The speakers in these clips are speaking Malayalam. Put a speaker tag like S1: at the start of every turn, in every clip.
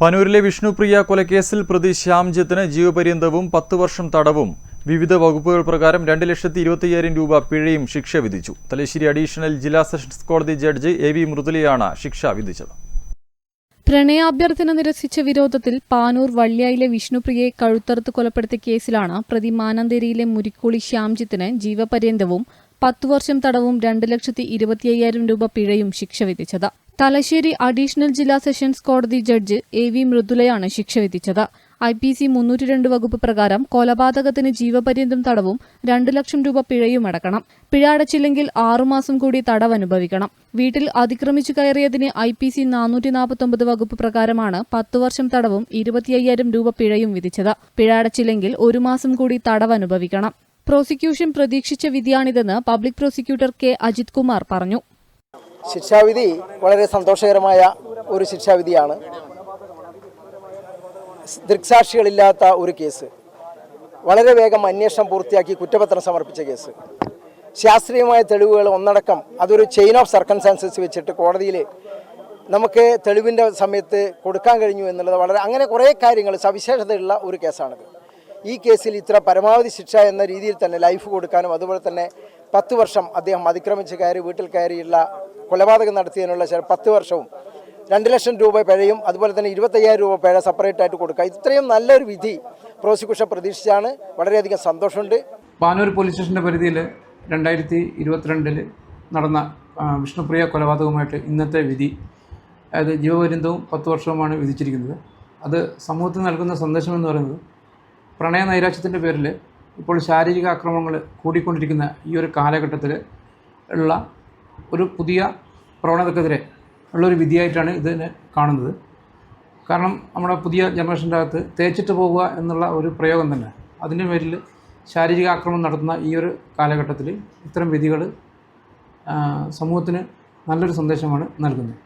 S1: പനൂരിലെ വിഷ്ണുപ്രിയ കൊലക്കേസിൽ പ്രതി ശ്യാംജിത്തിന് ജീവപര്യന്തവും പത്ത് വർഷം തടവും. വിവിധ വകുപ്പുകൾ പ്രകാരം രണ്ട് ലക്ഷത്തി ഇരുപത്തിയ്യായിരം രൂപ പിഴയും ശിക്ഷ വിധിച്ചു. തലശ്ശേരി അഡീഷണൽ ജില്ലാ സെഷൻസ് കോടതി ജഡ്ജ് എ വി മൃദുലയാണ് ശിക്ഷ വിധിച്ചത്.
S2: പ്രണയാഭ്യർത്ഥന നിരസിച്ച വിരോധത്തിൽ പാനൂർ വള്ളിയായിലെ വിഷ്ണുപ്രിയയെ കഴുത്തറുത്ത് കൊലപ്പെടുത്തിയ കേസിലാണ് പ്രതി മാനന്തേരിയിലെ മുരിക്കോളി ശ്യാംജിത്തിന് ജീവപര്യന്തവും പത്തു വർഷം തടവും രണ്ട് ലക്ഷത്തി ഇരുപത്തിയ്യായിരം രൂപ പിഴയും ശിക്ഷ വിധിച്ചത്. തലശ്ശേരി അഡീഷണൽ ജില്ലാ സെഷൻസ് കോടതി ജഡ്ജ് എ വി മൃദുലയാണ് ശിക്ഷ വിധിച്ചത്. ഐ പി സി മുന്നൂറ്റി രണ്ട് വകുപ്പ് പ്രകാരം കൊലപാതകത്തിന് ജീവപര്യന്തം തടവും രണ്ട് ലക്ഷം രൂപ പിഴയും അടക്കണം. പിഴ അടച്ചില്ലെങ്കിൽ ആറുമാസം കൂടി തടവ് അനുഭവിക്കണം. വീട്ടിൽ അതിക്രമിച്ചു കയറിയതിന് ഐ പി സി നാനൂറ്റി നാൽപ്പത്തൊമ്പത് വകുപ്പ് പ്രകാരമാണ് പത്തു വർഷം തടവും ഇരുപത്തിയ്യായിരം രൂപ പിഴയും വിധിച്ചത്. പിഴ അടച്ചില്ലെങ്കിൽ ഒരു മാസം കൂടി തടവ് അനുഭവിക്കണം. പ്രോസിക്യൂഷൻ പ്രതീക്ഷിച്ച വിധിയാണിതെന്ന് public prosecutor K Ajith Kumar പറഞ്ഞു.
S3: ശിക്ഷാവിധി വളരെ സന്തോഷകരമായ ഒരു ശിക്ഷാവിധിയാണ്. ദൃക്സാക്ഷികളില്ലാത്ത ഒരു കേസ്. വളരെ വേഗം അന്വേഷണം പൂർത്തിയാക്കി കുറ്റപത്രം സമർപ്പിച്ച കേസ്. ശാസ്ത്രീയമായ തെളിവുകൾ ഒന്നടക്കം അതൊരു ചെയിൻ ഓഫ് സർക്കംസ്റ്റാൻസസ് വെച്ചിട്ട് കോടതിയിൽ നമുക്ക് തെളിവിന്റെ സമയത്ത് കൊടുക്കാൻ കഴിഞ്ഞു എന്നുള്ളത് വളരെ അങ്ങനെ കുറേ കാര്യങ്ങൾ സവിശേഷതയുള്ള ഒരു കേസാണിത്. ഈ കേസിൽ ഇത്ര പരമാവധി ശിക്ഷ എന്ന രീതിയിൽ തന്നെ ലൈഫ് കൊടുക്കാനും അതുപോലെ തന്നെ പത്ത് വർഷം അദ്ദേഹം അതിക്രമിച്ച് കയറി വീട്ടിൽ കയറിയുള്ള കൊലപാതകം നടത്തിയതിനുള്ള പത്ത് വർഷവും രണ്ട് ലക്ഷം രൂപ പിഴയും അതുപോലെ തന്നെ ഇരുപത്തയ്യായിരം രൂപ പിഴ സെപ്പറേറ്റ് ആയിട്ട് കൊടുക്കുക. ഇത്രയും നല്ലൊരു വിധി പ്രോസിക്യൂഷൻ പ്രതീക്ഷിച്ചാണ്. വളരെയധികം സന്തോഷമുണ്ട്.
S4: പാനൂർ പോലീസ് സ്റ്റേഷന്റെ പരിധിയിൽ രണ്ടായിരത്തി ഇരുപത്തിരണ്ടിൽ നടന്ന വിഷ്ണുപ്രിയ കൊലപാതകവുമായിട്ട് ഇന്നത്തെ വിധി അതായത് ജീവപര്യന്തവും പത്ത് വർഷവുമാണ് വിധിച്ചിരിക്കുന്നത്. അത് സമൂഹത്തിന് നൽകുന്ന സന്ദേശം എന്ന് പറയുന്നത് പ്രണയ നൈരാശ്യത്തിന്റെ പേരിൽ ഇപ്പോൾ ശാരീരിക ആക്രമണങ്ങൾ കൂടിക്കൊണ്ടിരിക്കുന്ന ഈ ഒരു കാലഘട്ടത്തിൽ ഉള്ള ഒരു പുതിയ പ്രവണതക്കെതിരെ ഉള്ളൊരു വിധിയായിട്ടാണ് ഇതിനെ കാണുന്നത്. കാരണം നമ്മുടെ പുതിയ ജനറേഷന്റെ അകത്ത് തേച്ചിട്ട് പോകുക എന്നുള്ള ഒരു പ്രയോഗം തന്നെ. അതിന്റെ പേരിൽ ശാരീരിക ആക്രമണം നടത്തുന്ന ഈ ഒരു കാലഘട്ടത്തിൽ ഇത്തരം വിധികൾ സമൂഹത്തിന് നല്ലൊരു സന്ദേശമാണ് നൽകുന്നത്.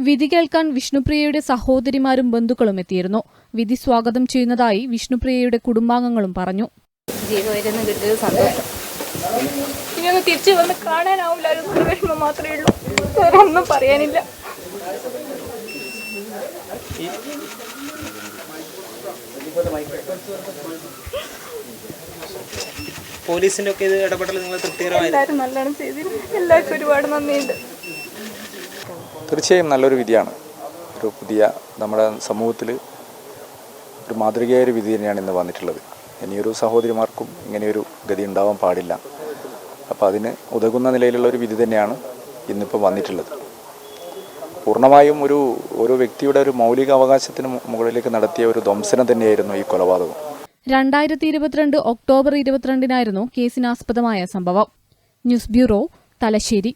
S2: വിധി കേൾക്കാൻ വിഷ്ണുപ്രിയയുടെ സഹോദരിമാരും ബന്ധുക്കളും എത്തിയിരുന്നു. വിധി സ്വാഗതം ചെയ്യുന്നതായി വിഷ്ണുപ്രിയയുടെ കുടുംബാംഗങ്ങളും പറഞ്ഞു.
S5: ജീവപര്യന്തം കിട്ടിയത് സന്തോഷം.
S6: ഇനി ഒന്ന് തിരിച്ചു വന്ന് കാണാനാവില്ല. ഒരു മാത്രമേ ഉള്ളൂ. വേറെ ഒന്നും പറയാനില്ല.
S7: പോലീസിന്റെ ഒക്കെ ഇത് ഇടപെടൽ നിങ്ങൾ തൃപ്തികരമായി
S6: എല്ലാവരും നല്ലോണം ചെയ്തിരുന്നു. എല്ലാവർക്കും ഒരുപാട് നന്ദിയുണ്ട്.
S8: തീർച്ചയായും നല്ലൊരു വിധിയാണ്. ഒരു പുതിയ നമ്മുടെ സമൂഹത്തിൽ ഒരു മാതൃകയായ ഒരു വിധി തന്നെയാണ് ഇന്ന് വന്നിട്ടുള്ളത്. ഇനിയൊരു സഹോദരിമാർക്കും ഇങ്ങനെയൊരു ഗതി ഉണ്ടാവാൻ പാടില്ല. അപ്പോൾ അതിന് ഉതകുന്ന നിലയിലുള്ള ഒരു വിധി തന്നെയാണ് ഇന്നിപ്പോൾ വന്നിട്ടുള്ളത്. പൂർണമായും ഒരു ഓരോ വ്യക്തിയുടെ ഒരു മൗലിക അവകാശത്തിന് മുകളിലേക്ക് നടത്തിയ ഒരു ധ്വംസനം തന്നെയായിരുന്നു ഈ കൊലപാതകം.
S2: രണ്ടായിരത്തി ഇരുപത്തിരണ്ട് ഒക്ടോബർ ഇരുപത്തിരണ്ടിനായിരുന്നു കേസിനാസ്പദമായ സംഭവം. News bureau Thalassery.